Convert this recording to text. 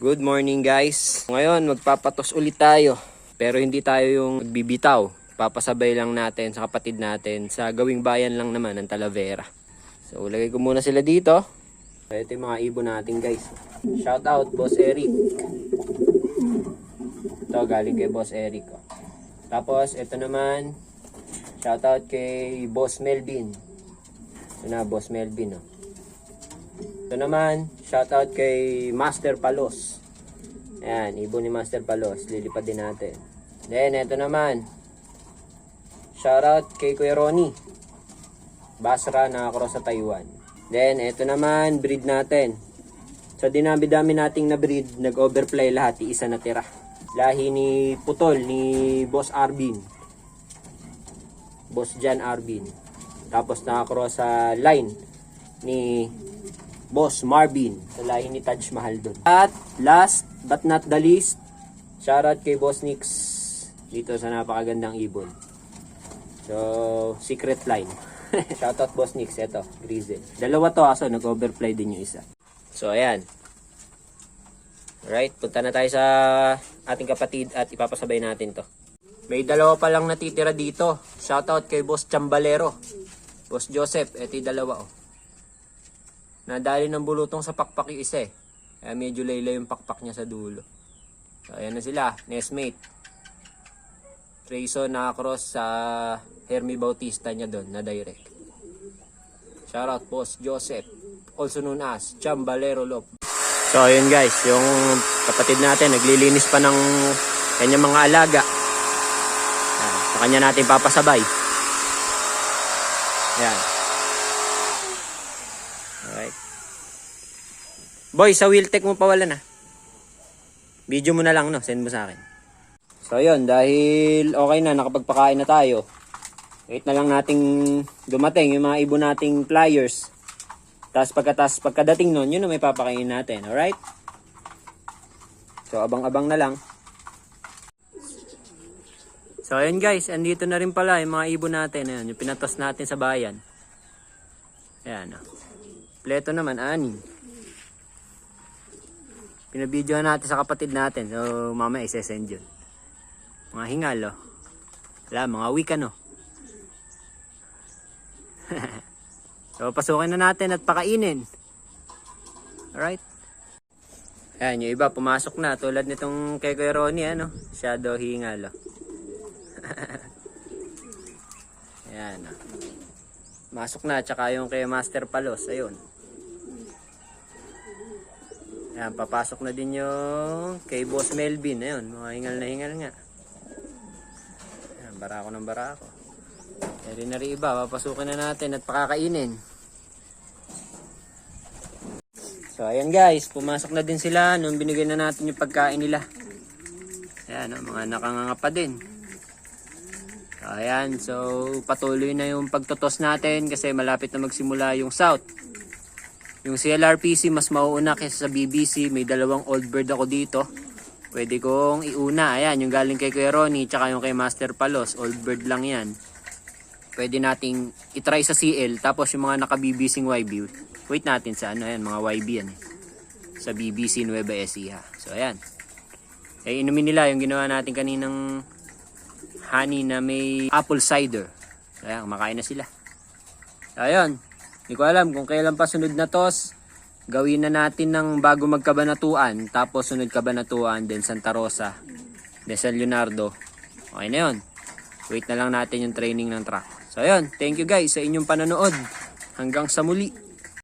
Good morning guys. Ngayon magpapatos ulit tayo. Pero hindi tayo yung magbibitaw. Papasabay lang natin sa kapatid natin sa gawing bayan lang naman ng Talavera. So lagay ko muna sila dito. Ito yung mga ibon natin guys. Shout out Boss Eric. Ito galing kay Boss Eric. oh. Tapos ito naman shout out kay Boss Melvin. Ito na Boss Melvin oh. Ito naman, shoutout kay Master Palos. Ayan, ibon ni Master Palos. Lilipad din natin. Then, ito naman. Shoutout kay Kuya Ronnie. Basra na cross sa Taiwan. Then, ito naman, breed natin. Sa dinami-dami nating na breed, nag-overplay lahat. Isa na tira. Lahi ni Putol, ni Boss Arbin. Boss Jan Arbin. Tapos nakakross sa line ni Boss Marvin sa lahi ni Taj Mahal doon. At last but not the least, shoutout kay Boss Nix dito sa napakagandang ibon. So, secret line. shoutout Boss Nix, eto, Grizzle. Dalawa to aso, nag-overplay din yung isa. So, ayan. Alright, punta na tayo sa ating kapatid at ipapasabay natin to. May dalawa pa lang natitira dito. Shoutout kay Boss Chambalero. Boss Joseph, eto yung dalawa oh. Nadali ng bulutong sa pakpak yung isa eh. Kaya medyo layla yung pakpak niya sa dulo. So, ayan na sila. Nestmate. Trayson nakakross sa Hermie Bautista niya doon na direct. Shoutout Boss Joseph. Also known as Chambalero Lop. So ayun guys, yung kapatid natin naglilinis pa ng kanyang mga alaga. Ayan, sa kanya natin papasabay. Yan. Alright. Boy, sa Wheeltech mo pawala na. Video mo na lang, no? Send mo sa akin. So, yun. Dahil okay na, nakapagpakain na tayo. Wait na lang nating dumating yung mga ibon nating flyers. Tapos pagkatas, pagkadating nun, yun na may papakain natin. Alright? So, abang-abang na lang. So, ayun guys. Andito na rin pala yung mga ibon natin. Ayan, yung pinatos natin sa bayan. Ayan, oh. Pleto naman, anim. Pinabidyohan natin sa kapatid natin. So, mama isesend yun. Mga hingal, oh. Wala, mga week, ano. so, pasukin na natin at pakainin. Alright? Ayan, yung iba pumasok na. Tulad nitong kay Kuya Ronnie, ano. Shadow hingal, oh. Ayan, oh. Masok na, tsaka yung kay Master Palos, ayun. Ayan, papasok na din yung kay Boss Melvin, ayun, mga hingal na hingal nga. Ayan, barako ng barako. Eri na rin iba, papasukin na natin at pakakainin. So, ayan guys, pumasok na din sila nung binigay na natin yung pagkain nila. Ayan, oh, mga nakanganga pa din. Ayan, so patuloy na yung pagtotos natin kasi malapit na magsimula yung South. Yung CLRPC mas mauuna kaysa sa BBC. May dalawang old bird ako dito. Pwede kong iuna. Ayan, yung galing kay Kuya Ronnie tsaka yung kay Master Palos. Old bird lang yan. Pwede nating itry sa CL. Tapos yung mga naka-BBC YB. Wait natin sa ano yan, mga YB yan. eh. Sa BBC Nueva Ecija. So ayan. Eh, inumin nila yung ginawa natin kaninang honey na may apple cider. Ayan, kumakain na sila. Ayun. Hindi ko alam kung kailan pa sunod na tos. Gawin na natin ng bago magkabanatuan. Tapos sunod kabanatuan. Then Santa Rosa. Then San Leonardo. Okay na yun. Wait na lang natin yung training ng track. So ayun. Thank you guys sa inyong panonood. Hanggang sa muli.